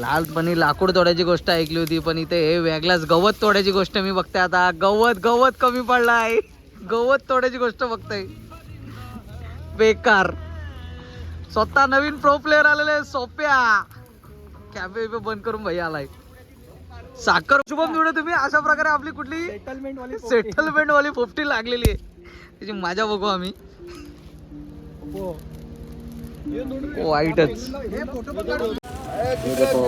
लहानपणी लाकूड तोडायची गोष्ट ऐकली होती पण इथे हे वेगळाच गवत तोडायची गोष्ट मी बघते. आता गवत गवत कमी पडलाय. गवत तोडायची गोष्ट बघताय बेकार. स्वतः नवीन प्रो प्लेअर आलेले सोप्या. कॅफे बंद करून भाई आलाय. साखर शुभम जोडे तुम्ही. अशा प्रकारे आपली कुठली सेटलमेंट वाली सेटलमेंट वाली पोपटी लागलेली आहे. त्याची मजा बघू आम्ही. वाईटच. देखो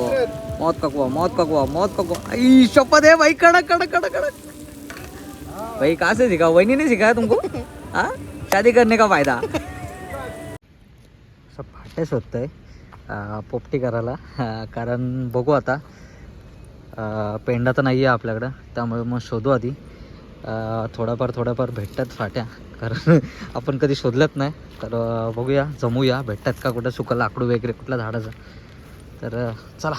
मौत का कुआ मौत का कुआ मौत का कुआ आई शपथ है भाई कड़क कड़क कड़क कड़क. भाई कहाँ से सिखा वही नहीं सिखाया तुमको? हाँ? शादी करने का फायदा? सब फाटे होत आहे पोपटी करायला. कारण बघू आता. पेंडा तर नाही आहे आपल्याकडं त्यामुळे मग शोधू आधी. थोडंफार थोडाफार थोडाफार भेटतात फाट्या. कारण आपण कधी शोधलंच नाही. तर बघूया जमूया भेटतात का कुठं सुकं लाकडू वगैरे कुठल्या झाडाचं तर चला.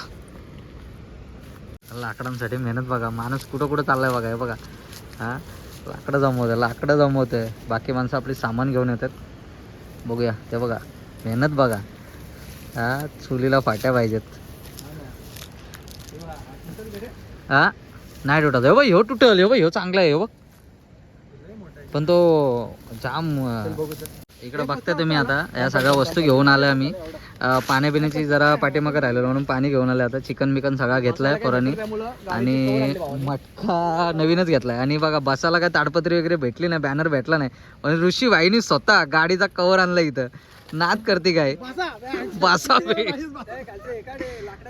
लाकडांसाठी मेहनत बघा माणूस कुठं कुठं चाललाय बघा हे बघा. हां? लाकडं जमवतं लाकडं जमवतं बाकी माणसं आपली सामान घेऊन येतात. बघूया ते बघा. मेहनत बघा. हा? चुलीला फाट्या पाहिजेत. हा? नाही तुटत. हे बघ ह्यो तुटल हे बघ ह्यो चांगला आहे हे बघ. पण तो जाम इकडं बघता तुम्ही आता. या सगळ्या वस्तू घेऊन आल्या आम्ही. पाण्यापिण्याची जरा पाठीमागं राहिलेलो म्हणून पाणी घेऊन आले आता. चिकन बिकन सगळा घेतलाय पोरांनी. आणि मटका नवीनच घेतलाय. आणि बघा बसायला काय ताडपत्री वगैरे भेटली नाही बॅनर भेटला नाही. पण ऋषी वाहिनी स्वतः गाडीचा कवर आणला इथं. नाद करते काय? बसा.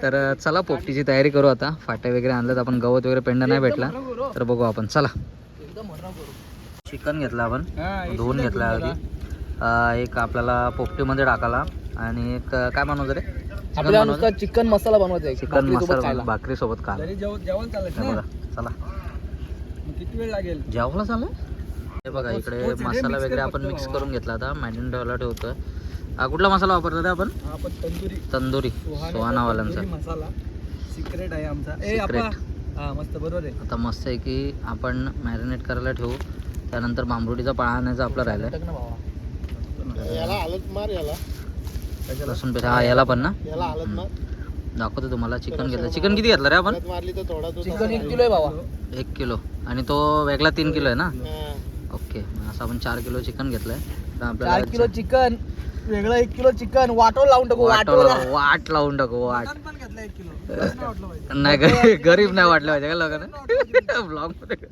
तर चला पोपटीची तयारी करू आता. फाट्या वगैरे आणल्यात आपण गवत वगैरे पेंडा नाही भेटला. तर बघू आपण. चला. चिकन घेतलं आपण. धुवून घेतला आधी. एक आपल्याला पोपटीमध्ये टाकाला आणि एक काय बनवतं रे? चिकन आपल्याला बनवतं? नुसतं चिकन मसाला बनवायचा आहे चिकन भाकरीसोबत मसाला. भाकरी सोबत जेवण बघा चला. किती वेळ लागेल? जेवला चालू? हे बघा इकडे मसाला वगैरे आपण मिक्स करून घेतला आता. मॅरिनेट ठेवला ठेवतोय. हा, कुठला मसाला वापरला ते आपण? तंदुरी. तंदुरी. सोहानावाल्यांचा. मसाला. सिक्रेट आहे आमचा. ए Secret. आपा. हा मस्त बरोबर आहे. आता मस्त आहे की आपण मॅरिनेट करायला ठेवू. त्यानंतर बांबरुटीचा पाळा आणायचा आपला याला लसूण पेस्ट हा याला पण ना? याला हलत मार. दाखवतो तुम्हाला. चिकन घेतलं. चिकन किती घेतलं रे आपण? हलत मारली तर थोडा तो चिकन एक किलो आहे भावा एक किलो. आणि तो वेगळा तीन किलो आहे ना? हा. ओके. असं आपण चार किलो चिकन घेतलंय. चार किलो चिकन. वेगळं एक किलो चिकन. वाटो लावून टाकू वाटोला वाट वाट लावून टाकू वाट. पण घेतलं एक किलो. नाही गरीब नाही वाटलं पाहिजे का लोकांना? ब्लॉग मध्ये.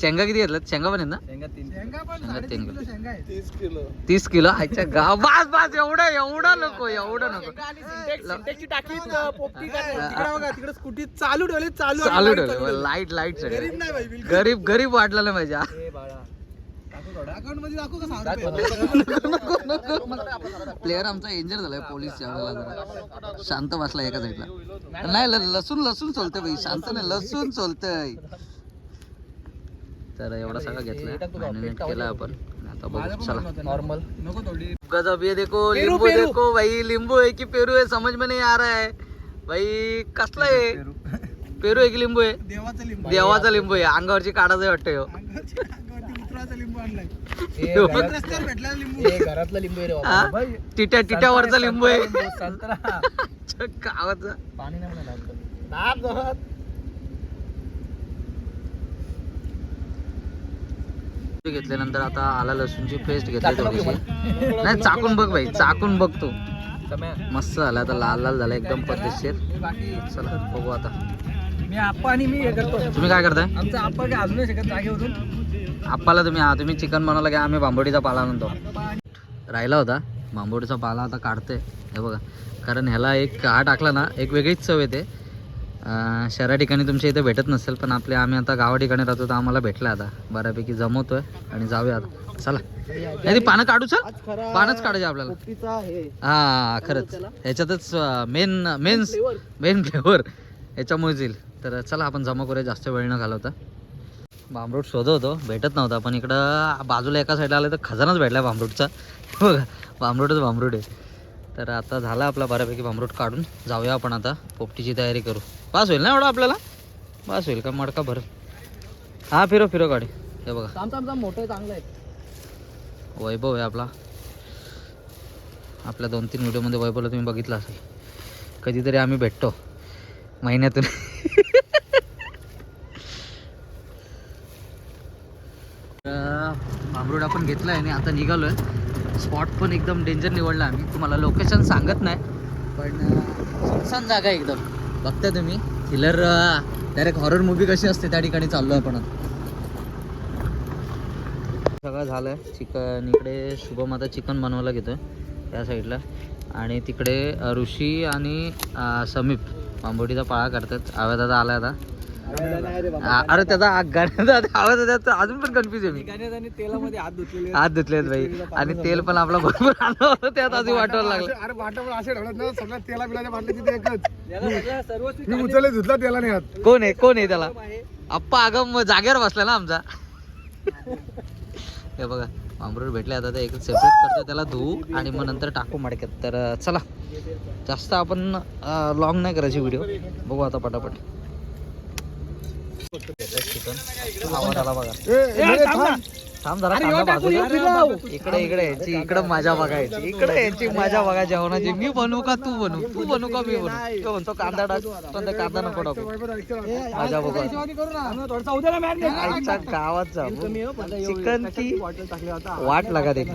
शेंगा किती घेतल्यात? शेंगा पण आहेत ना? शेंगा तीन शेंगा शेंगा तीन किलो शेंगा आहे तीस किलो. तीस किलो? आजच्या गाव बास बास एवढं एवढं नको एवढं नको. सिंटेक्सची टाकी इथं पोपटी काय तिकडे बघा तिकडे स्कूटी चालू ठेवली चालू चालू ठेवलं. लाइट लाइट गरीब सगळं नाही भाई बिलकुल. गरीब गरीब अकाउंटमध्ये दाखवू का सहा प्लेअर आमचा एंजर झालाय पोलीस जरा. शांत बसला एका साईडला नाही ल- लसूण लसूण चोलतंय भाई शांत नाही लसूण चोलतंय. तर एवढा सगळं घेतलाय मॅरिनेट केलं आपण. आता बघू चला. नॉर्मल नको थोडी गजब ये देखो लींबू. देखो भाई लींबू है कि पेरू है समझ में नहीं आ रहा है। भाई कसला आहे पेरू आहे की लिंबू आहे देवाचा लिंबू. देवाचा लिंबू आहे अंगावरची काढायचं वाटतं हे लिंबू हे घरातला लिंबू आहे हा? टिट्या टिट्यावरचा लिंबू आहे. गावाचा पाणी नाही म्हणा लागतं. दाब धरत. घेतल्यानंतर आता आला लसूणची पेस्ट घेतली थोडीशी. नाही चाकून बघ भाई चाकून बघ तू मस्त झाला आता लाल लाल झाला एकदम पद्धतशीर. चला बघू आता. मी आप्पा आणि मी हे करतो तुम्ही काय करताय? आमचा आप्पा काय शकत जागेवरून आप्पाला तुम्ही हा तुम्ही चिकन बनवलं की आम्ही बांबोडीचा पाला आणतो. राहिला होता बांबोडीचा पाला आता काढते हे बघा कारण ह्याला एक हा टाकला ना एक वेगळीच चव येते. शहरा ठिकाणी तुमच्या इथे भेटत नसेल पण आपले आम्ही आता गावा ठिकाणी राहतो तर आम्हाला भेटला आता. बऱ्यापैकी जमवतोय आणि जाऊया आता चला. नाही ती पानं काढू चल. पानच काढायचे आपल्याला. हे. खरंच. ह्याच्यातच मेन मेन मेन फ्लेवर ह्याच्यामुळेच येईल. तर चला आपण जमा करूया. जास्त वेळ न घालवता. बांबरूट शोधत होतो भेटत नव्हता पण इकडं बाजूला एका साईडला आलं तर खजानाच भेटला बांबरूटचा बघा बांबरूटच बांबरूट आहे. तर आता झाला आपला बऱ्यापैकी बांबरूट काढून. जाऊया आपण आता पोपटीची तयारी करू. पास होईल ना एवढा आपल्याला? पास होईल का? मडका भर. हा फिरो फिरो गाडी. हे बघा. मोठं चांगलं आहे वैभव आहे आपला. आपल्या दोन तीन व्हिडिओमध्ये वैभवला तुम्ही बघितलं असेल. कधीतरी आम्ही भेटतो. महिन्यातून. भांबरूड आपण घेतला आहे आणि आता निघालोय. स्पॉट पण एकदम डेंजर निवडला आम्ही. तुम्हाला लोकेशन सांगत नाही पण छान सुनसान जागा आहे एकदम. बघताय तुम्ही. थ्रिलर डायरेक्ट हॉरर मूवी कशी असते त्या ठिकाणी चाललो आहे पण सगळं झालं आहे चिकन इकडे शुभम आता चिकन बनवायला घेतोय त्या साईडला आणि तिकडे ऋषी आणि समीप. आंबोटीचा पाळा करतात. आव्या दादा आला आता. अरे त्याचा गाण्याचा आवाज त्याचा अजून पण कन्फ्युज आहे मी. आणि तेलामध्ये हात धुतलेले हात धुतलेत भाई आणि तेल पण आपला भरपूर आणलं होतं त्यात अजून वाटायला लागलं. अरे पण असे ढळत ना सगळ्या तेला बिलाच्या बाटल्या तिथे एकच. मी उचलले धुतला तेला नाही हात. कोण आहे कोण आहे त्याला? आप्पा अगं जागेवर बसला ना आमचा. हे बघा मांबरूर भेटले आता ते एक सेपरेट करतो त्याला धुवू आणि मग नंतर टाकू मडक्यात. तर अं, चला. जास्त आपण लॉंग नाही करायची व्हिडिओ बघू आता पटापट. आवाज आला बघा थांब जरा कांदा भाजू दे. इकडे इकडे यायची इकडे मजा बघायची इकडे यायची मजा बघा जेवणाची मी बनवू का तू बनवू? तू बनवू का मी बनवू? तो म्हणतो कांदा टाक पण ते कांदा नको टाकू. मजा बघू गावात जाऊ. चिकनची वाट लागा ना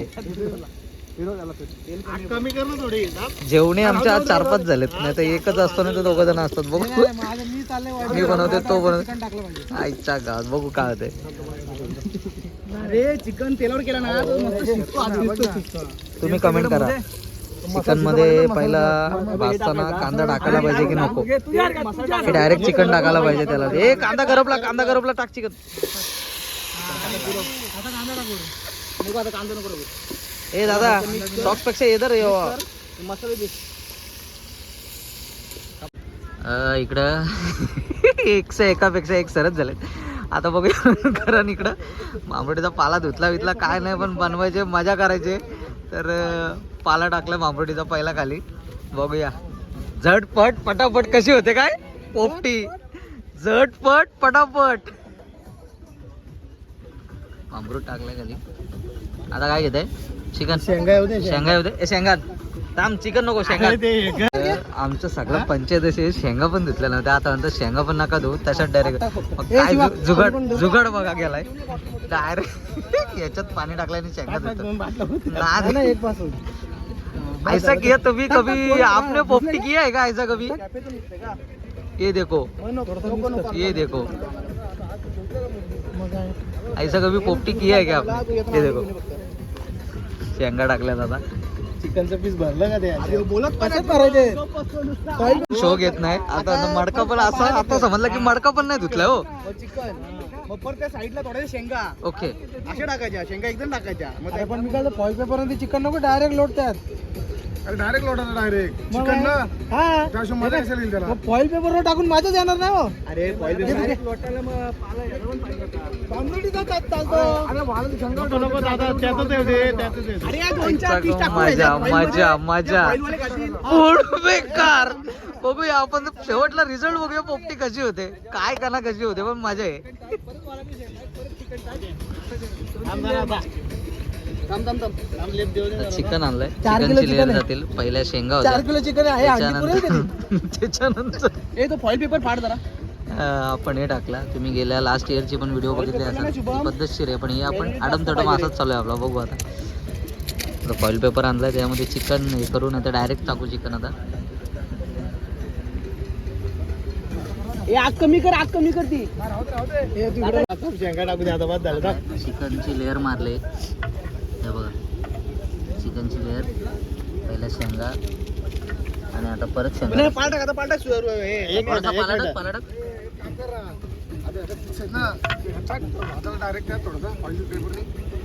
जेवणे आमच्या आज चार पाच झालेत नाही तर एकच असतो ना तर दोघ जण असतात. बघू. मी बनवते तो बनवते चिकन टाकलं पाहिजे. आईच्या गावात बघू काय होते अरे चिकन तेलावर केला ना. तुम्ही कमेंट करा. चिकनमध्ये पहिला भाजताना कांदा टाकायला पाहिजे की नको? का, डायरेक्ट चिकन टाकायला पाहिजे त्याला? ए कांदा गरपला कांदा गरपला टाक चिकन आता कांदा टाकू नको आता कांदा नको. ए दादा सॉक्सपेक्षा येदर मसाले दे एकशे एकापेक्षा एक सरच झाले आता बघूया कारण इकडं मांबरोटीचा पाला धुतला वितला काय नाही पण बनवायचे मजा करायचे तर पाला टाकला मांबरोटीचा पहिला खाली बघूया झटपट पटापट कशी होते काय पोपटी झटपट पटापट मांबरूट टाकलाय खाली आता काय घेत चिकन. शेंगा येऊ दे शेंगा येऊ दे ए, शेंगा थांब चिकन नको शेंगा तर आमचं सगळं पंचायत असे शेंगा पण धुतल्या नव्हत्या. आता नंतर शेंगा पण नका धुवू. तशात डायरेक्ट काय जु- जुगाड जुगाड बघा गेलाय. डायरेक्ट याच्यात पाणी टाकलं आणि शेंगा धुतो नाही. एक पासून ऐसा किया तुम्ही कभी आपने पोपटी किया है का ऐसा कभी? ये देखो. ये देखो. ऐसा कभी पोपटी किया है क्या आपने ये देखो. शेंगा टाकल्यात आता. चिकनचं पीस भरलं का ते बोलत कसं करायचे? शो घेत नाही. आता मडका पण असा आता समजलं की मडका पण नाही धुतलाय हो. चिकन. मग परत त्या साईडला थोड्या शेंगा. ओके. अशा टाकायच्या. शेंगा एकदम टाकायच्या. मग पण मी काय फॉईल पेपर चिकन नको डायरेक्ट लोटतात अरे डायरेक्ट लोटा डायरेक्ट चिकन ना? हा. त्याशिवाय मजा कशाला येईल त्याला. फॉईल टाकून माझ्याच येणार नाही हो. अरे फॉईल पेपर लोटायला मग नको नको दादा त्यातच येऊ दे त्यातच येऊ दे. अरे या दोन चार पीस टाकून मजा द्यायच्या. मजा Foil मजा foil वाले खातील. फूड बेकार. आपण शेवटला रिझल्ट बघूया पोपटी कशी होते. काय कना कशी होते पण मजा आहे. थांब जरा आता. चिकन आणलंय. चार किलो चिकनची लेअर. जातील. पहिल्या शेंगा चार किलो चिकन आहे. त्याच्यानंतर त्याची. त्याच्यानंतर ए तो फॉईल पेपर फाड जरा. आपण हे टाकला. तुम्ही गेल्या लास्ट इयरची पण व्हिडिओ बघितली असाल. पद्धतशीर आहे पण हे आपण आडम तडम असाच चालू आहे आपला. बघू आता. फॉईल पेपर आणलाय त्यामध्ये चिकन हे करून आता डायरेक्ट टाकू चिकन आता. आग कमी कर आग कमी कर ती. शेंगा टाकू दे आता बाद झालं. टाक. चिकनची लेअर मारले. हे बघा. चिकनची लेअर पहिल्या शेंगा. आणि आता परत शेंगा. नाही, पालटाक आता पालटाक सुरू एक मिनिट, थोडासा एक पालाटाक मिनिट. पालाटाक. थोडंसं.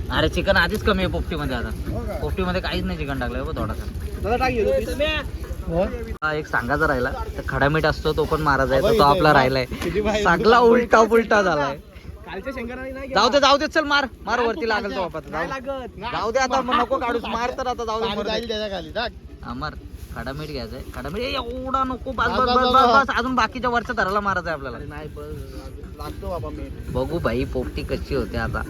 अरे चिकन आधीच कमी आहे पोपटीमध्ये आता. हो का? पोपटीमध्ये काहीच नाही चिकन टाकलंय बघ थोडासा. दादा टाक हे दोन piece. हा. एक सांगायचा राहिला. तर खडा मीठ असतो तो पण आहे तर तो आपला राहिलाय. किती बाहेर- सगळा उलटा पुलटा झालाय. नाही जाऊ दे जाऊ दे चल मार. मार वरती लागल तो नाही जाऊ लागत. जाऊ दे आता मग नको काढूच मार तर आता जाऊ दे मरू दे. जाईल त्याच्याखाली टाक. हा, मार. खडा मीठ घ्यायचंय खडा मीठ ए, एवढा नको. बस बस, बस बस, बस. अजून बाकीच्या वरच्या धराला मारायचं आहे आपल्याला. नाही बस लागतो बाबा मी बघू भाई पोपटी कशी होते आता.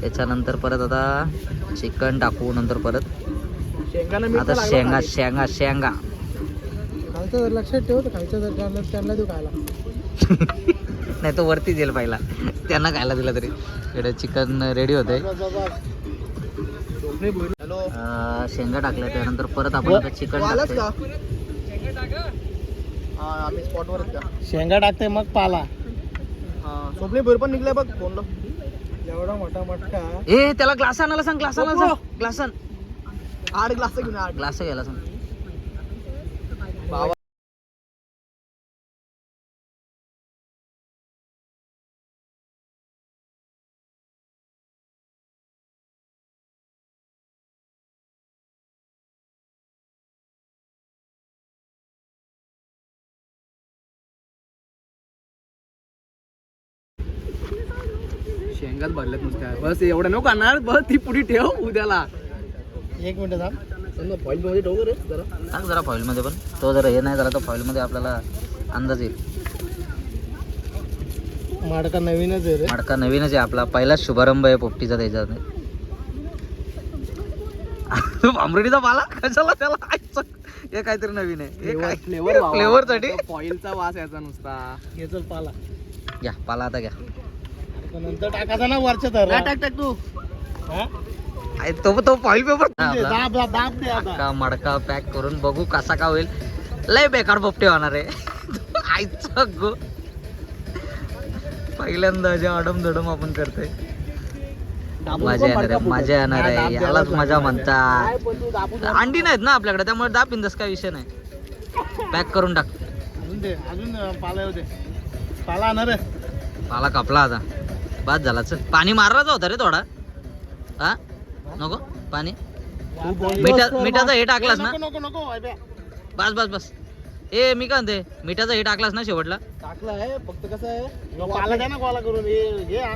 त्याच्यानंतर परत आता चिकन टाकू नंतर परत. शेंगाला मीठ आता शेंगा. शेंगा शेंगा. खालचं जर लक्षात ठेव तर खालचं जर त्यांना त्यांना देऊ खायला. नाही तो वरती येईल पहिला. त्यांना खायला दिला तरी. इकडे चिकन रेडी होते. हॅलो शेंगा टाकल्या त्यानंतर परत आपण चिकन शेंगा टाकते मग पाला. हा स्वप्ने भर पण निघलाय बघ बोललो एवढा मोठा मटका. ए त्याला ग्लास आणायला सांग ग्लास आणायला सांग ग्लास आण. आठ ग्लास घेऊन आठ. ग्लास घ्यायला सांग. शेंगात भरल्यात नुसत्या. बस एवढं नको आणणार. बस ती पुढे ठेव उद्याला. एक मिनिट थांब. फॉईल मध्ये ठेव रे जरा. टाक जरा foil मध्ये पण. तो जर हे नाही झाला तर foil मध्ये आपल्याला अंदाज येईल. माडका नवीनच आहे रे. मडका नवीनच आहे आपला. पहिलाच शुभारंभ आहे पोपटीचा त्याच्यात. भांबरडीचा पाला कशाला त्याला? हे काहीतरी नवीन आहे. हे फ्लेवर फ्लेवर साठी फॉईलचा वास याचा नुसता. याचा पाला घ्या पाला आता घ्या. नंतर टाकायचा ना वरच्या तर टाक टाक तू. आहे, तो तो फॉईल पेपर दाब दाब दाब दे आता. मडका मडका पॅक करून बघू कसा का होईल. लय बेकार पोपटे होणार आहे. आईचं गो पहिल्यांदा जे अडम दडम आपण करतोय. मजा येणार आहे मजा येणार आहे. यालाच मजा म्हणतात. अंडी नाहीत ना आपल्याकडे त्यामुळे दाब बिंदस काय विषय नाही. पॅक करून टाक. अजून दे अजून पाला येऊ दे. पाला आणणार पाला कापला आता. बाद झाला. चल पाणी मारलाच होता रे थोडा. हा? नको? पाणी? मिठा मिठाचं हे टाकलास ना? नको नको वायब्या. बस बस बस. ए मी काय म्हणते मिठाचं हे टाकलास ना शेवटला? टाकलं आहे फक्त कसं आहे? हे हा.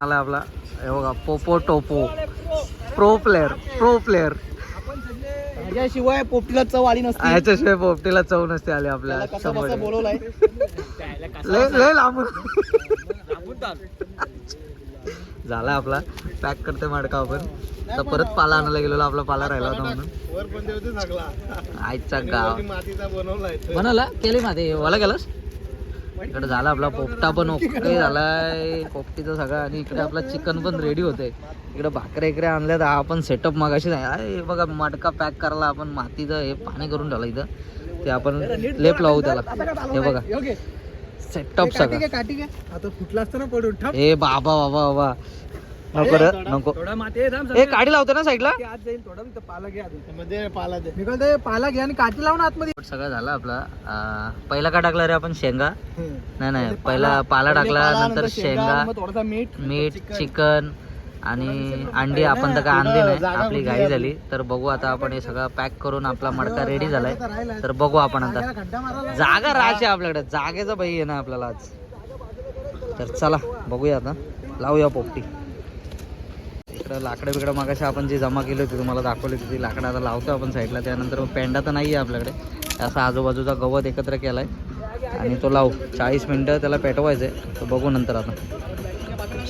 आला आपला. हे बघा पोपो टोपो. प्रो प्लेअर प्रो प्लेअर त्याच्याशिवाय पोपटीला चव आली नसती. याच्याशिवाय पोपटीला चव नसते आली आपल्या. बोलवलाय? लय लांबून झाला आपला. पॅक करते मडका आपण तर परत पाला आणायला गेलेलो आपला पाला राहिला होता म्हणून. आईचा गाव. मातीचा बनवलाय म्हणाला केली माते. वाला गेलास? इकडे झाला आपला पोपटा पण ओके झालाय. पोपटीचा सगळा. आणि इकडे आपला चिकन पण रेडी होते इकडे भाकऱ्या इकडे आणल्यात. हा आपण सेटअप मागाशी नाही. बघा मडका पॅक करायला आपण मातीचं हे पाणी करून ठेवलं इथं. ते आपण लेप लावू त्याला. हे बघा. सेटअप सगळं. काठी आता फुटला असताना पडून ठप ए बाबा बाबा बाबा. नको रे नको. थोडा माती आहे, थांब, ए काढी लावते ना साईडला? ते आत जाईल थोडा तिथं पाला घे आधी. मध्ये पाला दे. मी ते पाला घे आणि काठी लावून आतमध्ये. सगळं झालं आपला. पहिला का टाकला रे आपण? शेंगा? नाही नाही पहिला पाला टाकला नंतर शेंगा थोडासा मीठ मीठ चिकन. आणि अंडी आपण तर काय आणली नाही. आपली घाई झाली. तर बघू आता आपण हे सगळं पॅक करून आपला मडका रेडी झालाय. तर बघू आपण आता. जागा राहायची आपल्याकडे. जागेचा बाई आहे ना आपल्याला आज. तर चला बघूया आता. लावूया पोपटी. इकडं लाकडं बिकडं मागाशी आपण जी जमा केली होती तुम्हाला दाखवली होती ती लाकडं आता लावतो आपण साईडला त्यानंतर मग पेंडा तर नाही आहे आपल्याकडे. असा आजूबाजूचा गवत एकत्र केला आहे आणि तो लावू. चाळीस मिनटं त्याला पेटवायचं आहे तर बघू नंतर आता.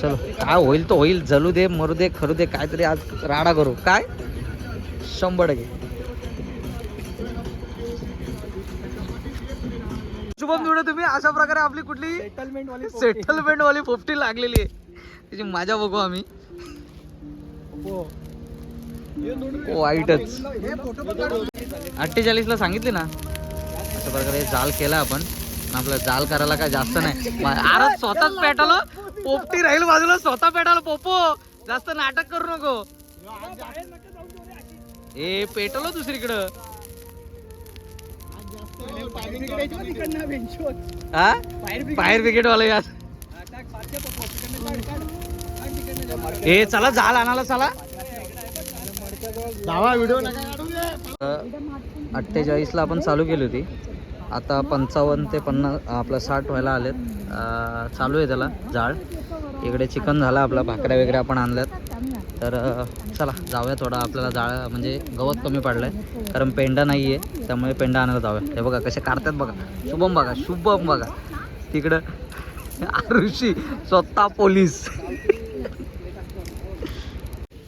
चलो. काय होईल तो होईल जलू दे मरू दे खरू दे काहीतरी आज राडा करू. काय? शंभर टक्के. शुभम निवडे तुम्ही. अशा प्रकारे आपली कुठली सेटलमेंट वाली सेटलमेंट वाली पोपटी लागलेली आहे. त्याची मजा बघू आम्ही. वाईटच हे फोटो पण काढू. अठ्ठेचाळीस ला सांगितले ना? अशा प्रकारे जाल केला आपण. आपलं जाल करायला काय जास्त नाही. अरे स्वतःच पेटालो पोपटी राहील बाजूला स्वतः पेटाला पोपो. जास्त नाटक करू नको. ए पेटलो दुसरीकडं. हा? फायर ब्रिगेड वाला ए चला जाल आणाला चला. धावा व्हिडिओ अठ्ठेचाळीस ला अठ्ठेचाळीसला आपण चालू केली होती. आता पंचावन्न ते पन्नास आपलं साठ व्हायला आलेत. चालू आहे त्याला जाळ. इकडे चिकन झालं आपला भाकऱ्या वगैरे आपण आणल्यात. तर चला जाऊया थोडा. आपल्याला जाळ म्हणजे गवत कमी पडलं आहे कारण पेंडा नाही आहे त्यामुळे पेंडा आणायला जाऊया. हे बघा कसे काढतात बघा. शुभम बघा शुभम बघा. तिकडं ऋषी स्वतः पोलीस.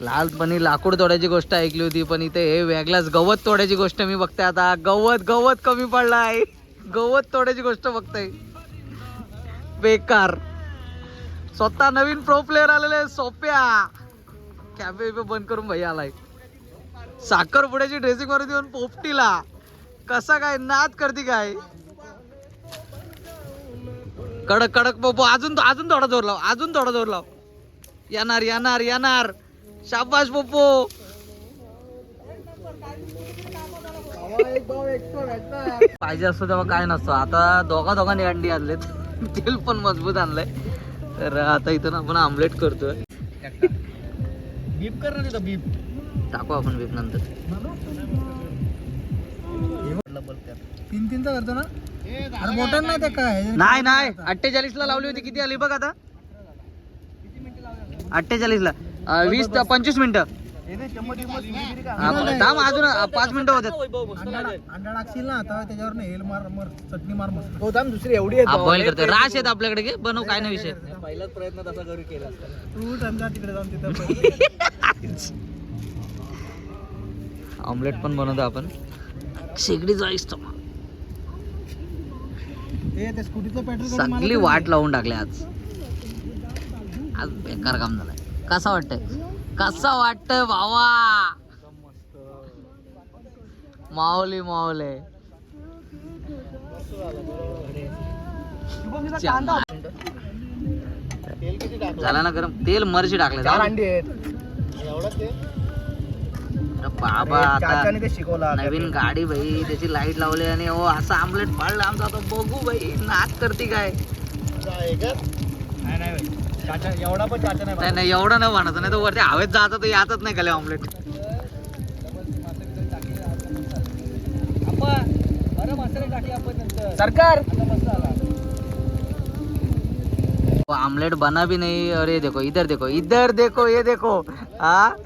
लहानपणी लाकूड तोडायची गोष्ट ऐकली होती पण इथे हे वेगळाच गवत तोडायची गोष्ट मी बघते आता. गवत गवत कमी पडलाय. गवत तोडायची गोष्ट बघते. बेकार. स्वतः नवीन प्रो प्लेअर आलेले सोप्या. कॅफे बिफे बंद करून भाई आलाय. साखरपुड्याची ड्रेसिंग वर देऊन पोपटीला. कसा काय नाद करते काय? कडक कडक पोपो अजून अजून थोडा जोर लाव अजून थोडा जोर लाव. येणार येणार येणार. शाबाश पोपो पाहिजे असतो तेव्हा काय नसतं. आता दोघा दोघांनी अंडी आणलेत. तेल पण मजबूत आणलंय. तर आता इथून आपण आमलेट करतोय. बीप कर ना तिथं बीप. टाकू आपण वेब नंतर. तीन तीनचा करतो ना? मोठं नाही ते काय? नाही नाही. अठ्ठेचाळीस ला लावली होती. किती आली बघ आता? अठ्ठेचाळीस ला. वीस ते पंचवीस मिनिटं. हा, थांब अजून पाच मिनिटं होते अंडा टाकशील ना आता त्याच्यावर नाही हेल मार मर चटणी मार मस्त हो दुसरी एवढी हा बॉईल करते. राश येत आपल्याकडे घे. बनव काय नाही विषय. पहिलाच प्रयत्न तसा करू केला तू समजा तिकडे जाऊन तिथं ऑमलेट पण बनवतो आपण. स्कूटीचं पेट्रोल सगळी वाट लावून टाकली आज. आज बेकार काम झालंय. कसा वाटतंय? कसा वाटतंय भावा? माऊली माऊले. झाला ना गरम? तेल मरची टाकले चार अंडी आहेत. एवढं ते बाबा आता शिकवला नवीन गाडी भाई त्याची लाइट लावली आणि हो असं आमलेट पाडलं आमचं. आता बघू भाई नाच करते काय? नाही एवढा पण चाचा नाही नाही एवढं नाही म्हणायचं. नाही तर वरती हवेत जातं तर यातच नाही खाली ऑमलेट सरकार! आमलेट बना भी नहीं और ये देखो इधर देखो इधर देखो ये देखो हाँ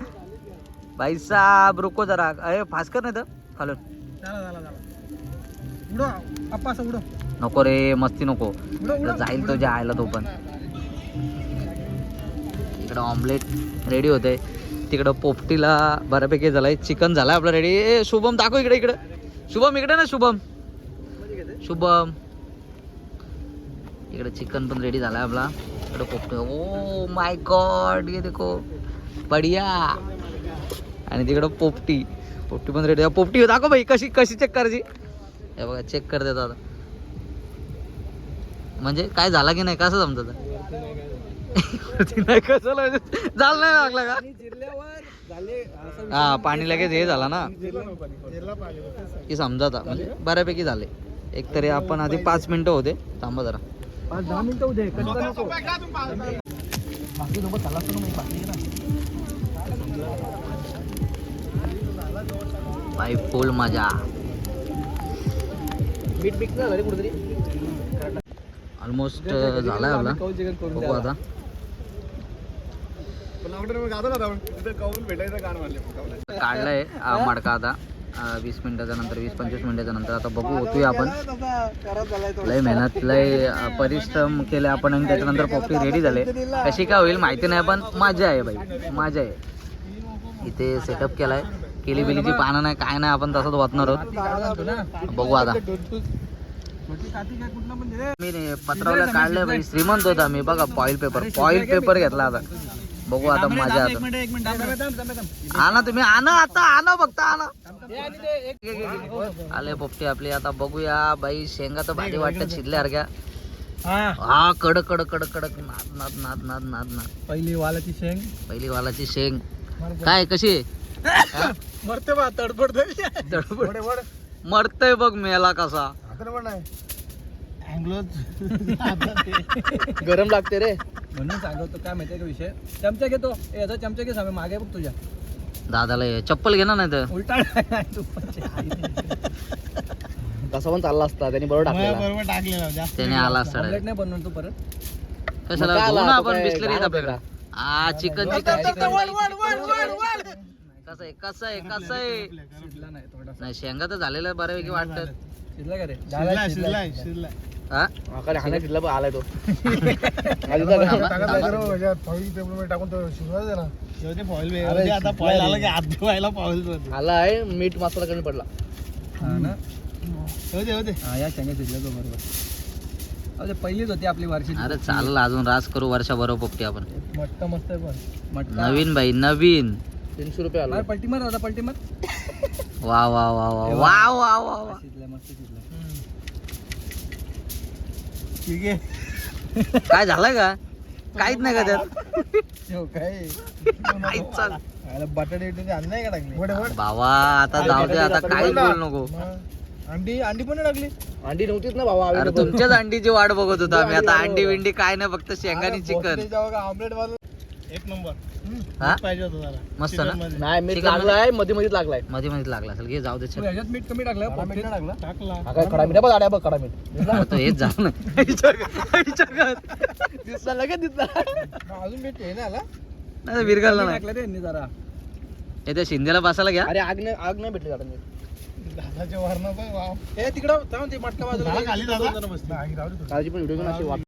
भाई साहब रुको जरा अरे फास कर नाही तर खालून नको रे मस्ती नको. जाईल तो जायला तो पण. इकडं ऑमलेट रेडी होते तिकडं पोपटीला बऱ्यापैकी झालाय. चिकन झालाय आपलं रेडी ए शुभम दाखव इकडे इकडं. शुभम इकडे ना शुभम. शुभम. इकडे चिकन पण रेडी झालाय आपला. इकडे पोपटी. ओ माय गॉड ये देखो. बढिया. आणि तिकडं पोपटी. पोपटी पण रेडी पोपटी दाखव भाई कशी कशी चेक करायची? हे बघा चेक कर देतो आता. म्हणजे काय झाला की नाही? कसं समजत? नाही कसं? झालं नाही लागला का? हा पाणी लगेच हे झाला ना. की समजा म्हणजे बऱ्यापैकी झाले. एक तरी आपण आधी पाच मिनिटं होते. थांबा जरा. पाच दहा मिनिटं बाई फुल मजा. ऑलमोस्ट झालाय आपला. बघू आता. काढलाय मडका आता. वीस मिनिटाच्या नंतर वीस पंचवीस मिनिटाच्या नंतर आता बघू होतोय आपण. लय मेहनत लय परिश्रम केले आपण आणि त्याच्यानंतर पॉपी रेडी झाले. कशी काय होईल माहिती नाही पण मजा आहे बाई मजा आहे. इथे सेटअप केलाय. केली बिलीची पानं नाही काय नाही आपण तसंच वाचणार आहोत. बघू आता. मी नाही, पत्रावल्या काढलंय बाई श्रीमंत होता मी बघा पॉईल पेपर पॉईल पेपर घेतला आता. बघू आता मजा आता आणा तुम्ही आणा आता आणा फक्त आणा. आले पोपटी आपली आता बघूया. बाई शेंगा तर भारी वाटत शिजल्यासारख्या हा. हा कडक कडक कडक कडक. नाद नाद नाद नाद नाद नाद. पहिली वालाची शेंग. पहिली वालाची शेंग. काय कशी? मरते बा तडफड तडफड. मरतय बघ मेला कसा. गरम लागते रे. म्हणून सांगतो काय माहितीये का विषय? चमचा घेतो याचा चमचा घे सांग मागे बघ तुझ्या. दादाला हे चप्पल घे ना नाही तर. उलटा तसा पण चालला असता त्यांनी बरोबर टाकलेला. बरोबर टाकलेला जास्त त्याने आला असता direct. नाही बनवून तू परत? कशाला? मग काय घेऊ आला? ना तो आपण काय? बिस्लरी घाण आपल्याकडे हा चिकन चिकन चिकन. कसं आहे कसं आहे कसं आहे? शिजला नाही थोडासा. नाही शेंगा तर झालेल्या बऱ्यापैकी वाटतात. शिजला का रे? हा? आकडे हाणा तिथला बघ आलाय तो. थांबा, टाकत थांबा. नाही करू, याच्यात फॉईल पेपरमध्ये टाकून तो शिजवायचं त्याला. अरे, आता फॉईल आला की हात धुवायला फॉईल आला आहे मीठ मसाला कमी पडला. पहिलीच होती आपली वार्षिक अरे चालेल अजून रास करू वर्षा बरोबर पोपटी आपण. मटका मस्त पण. नवीन बाई नवीन. तीनशे रुपये आला. पलटी मार आता पलटी मार. वा वा वा वा वा वा वा. वा मस्त ठीक आहे. काय झालंय का? काहीच नाही का त्यात? काय? काहीच चाल बटाटे नाही का टाकली? बाबा आता जाऊ दे आता काहीच बोल नको. अंडी अंडी पण टाकली? अंडी नव्हतीच ना भावा अरे तुमच्याच अंडीची वाट बघत होतो आम्ही. आता अंडी विंडी काय नाही फक्त शेंगानी चिकन. ऑमलेट एक नंबर. हा? पाहिजे होतं जरा. मस्त ना? नाही मीठ चिकन लागलायमध्ये मध्ये लागलाय. मध्ये मध्ये लागला असेल. घे जाऊ दे याच्यात मीठ कमी टाकलं मीठ टाकला. टाकला. हा काय खडा मीठ? बघ आड्या बघ खडा मीठ. तो हेच झालं ना. दिसला लगेच दिसला. अजून मीठ आहे ना आला नाही विरघळला नाही. टाकलं रे जरा. हे त्या शिंदेला बसायला घ्या. अरे आग नाही आग नाही भेटली दादा मीठ. दादाच्या वरनं पण वाव तिकडं जाऊन ते मटका बाजूला खाली दादा. काळजी पण व्हिडिओ घेऊन अशी वाट